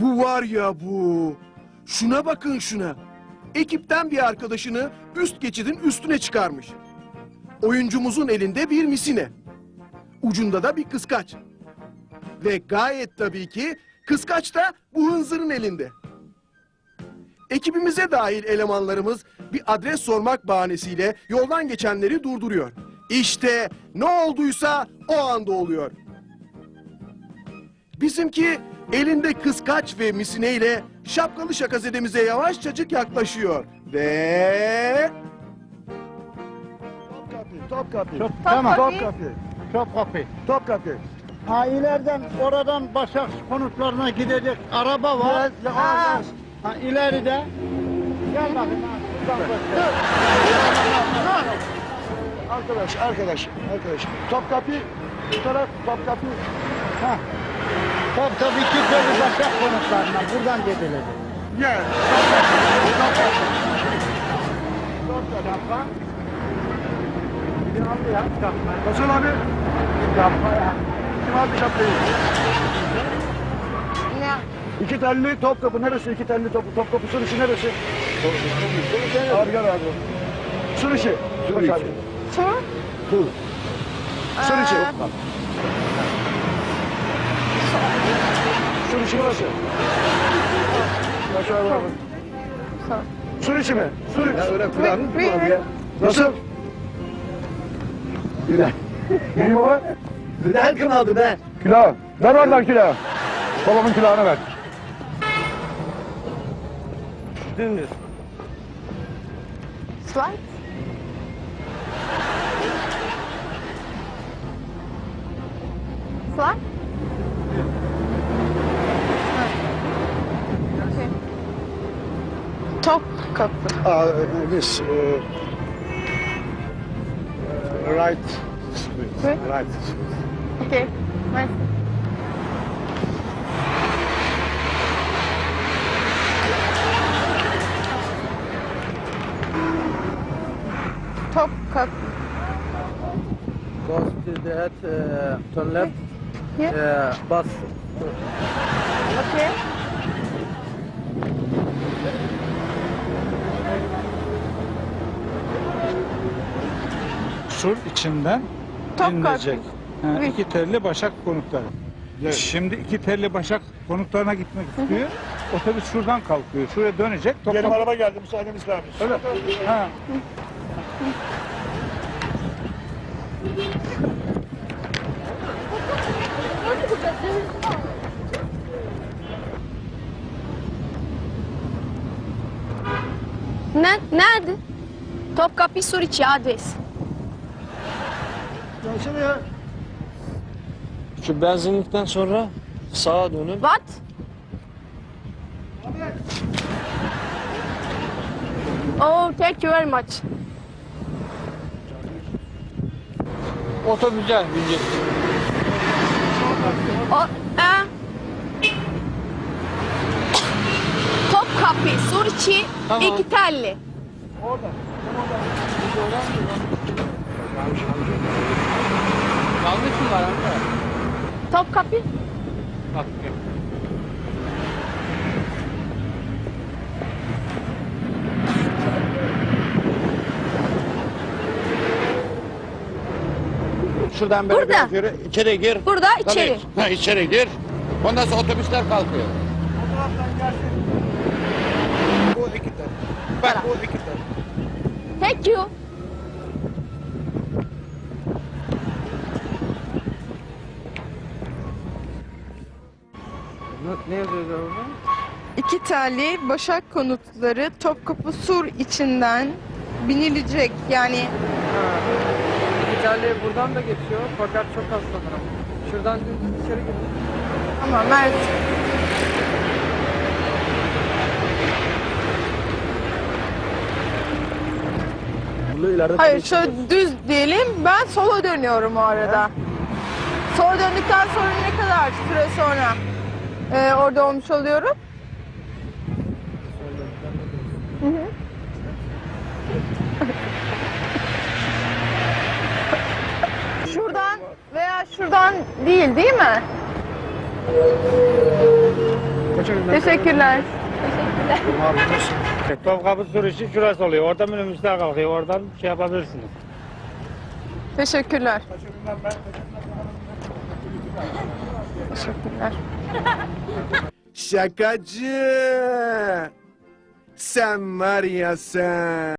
Bu var ya bu. Şuna bakın şuna. Ekipten bir arkadaşını üst geçidin üstüne çıkarmış. Oyuncumuzun elinde bir misine. Ucunda da bir kıskaç. Ve gayet tabii ki kıskaç da bu hınzırın elinde. Ekibimize dahil elemanlarımız bir adres sormak bahanesiyle yoldan geçenleri durduruyor. İşte ne olduysa o anda oluyor. Bizimki elinde kıskaç ve misineyle şapkalı şakazedemize yavaşçacık yaklaşıyor. Ve... Topkapı. Top, tamam. Topkapı. Topkapı. Topkapı. Ha ileriden oradan Başak konutlarına gidecek araba var. Biraz Ha, yavaş. ha ileride. Gel bakayım. Arkadaş, arkadaş, arkadaş. Topkapı. Bu taraf Topkapı. Ha. Topkapı Küpeli Başak konutlarına buradan gidilecek. Gel. Şapka. Bir aldı ya. Nasıl abi? Şapka ya. Kim aldı şapkayı? İki telli Topkapı neresi? İki telli top, Topkapı Sürüşü neresi? Abi gel abi. Sürüşü. Sürüşü. Tur? Sürüşü. Sürüşü burası. Aşağı abi. Sürüşü mi? Sürüş. Ya öyle kulağını kullanıyor ya? Nasıl? Gülen. Bileyim baba. Gülen kim aldı be? Kilo. Ver oradan kilo. Babamın külahını ver. Dümdüz. Slide? Slide? Top kapı. Aa, this. Uh, right. Right. Right. Okay. Nice. Top kapı. Goes to that, uh, turn left, Here. uh, bus. Okay. Sur içinden Top. Ha, Evet. iki telli Başak konutları. Şimdi iki telli Başak konutlarına gitmek istiyor. Otobüs şuradan kalkıyor. Şuraya dönecek. Benim Toplam... araba geldi. Müsaadeniz lazım. Öyle. Ha. Ne, nerede? Topkapı Suriçi adres. Gelsene ya. Şu benzinlikten sonra sağa dönün. What? Oh, thank you very much. Otobüse bineceksin. O, e, Topkapı Suriçi Tamam. iki telli. Yanlış mı var amca? Topkapı. Bak. Şuradan böyle Burada. biraz yürü, içeri gir. Burada Tabii. içeri. Ha, içeri gir. Ondan sonra otobüsler kalkıyor. Bu iki tane. Bak bu iki tane. Thank you. Ne, ne yazıyor orada? İki telli Başak konutları Topkapı Sur içinden binilecek yani İtalya buradan da geçiyor fakat çok az sanırım. Şuradan düz içeri gir. ama Mert Hayır şöyle düz diyelim ben sola dönüyorum o arada. Sola döndükten sonra ne kadar süre sonra e, orada olmuş oluyorum? Hı hı. şuradan veya şuradan değil değil mi? Teşekkürler. Topkapı sürüşü şurası oluyor. Orada minibüsler kalkıyor. Oradan şey yapabilirsiniz. Teşekkürler. Ya sen.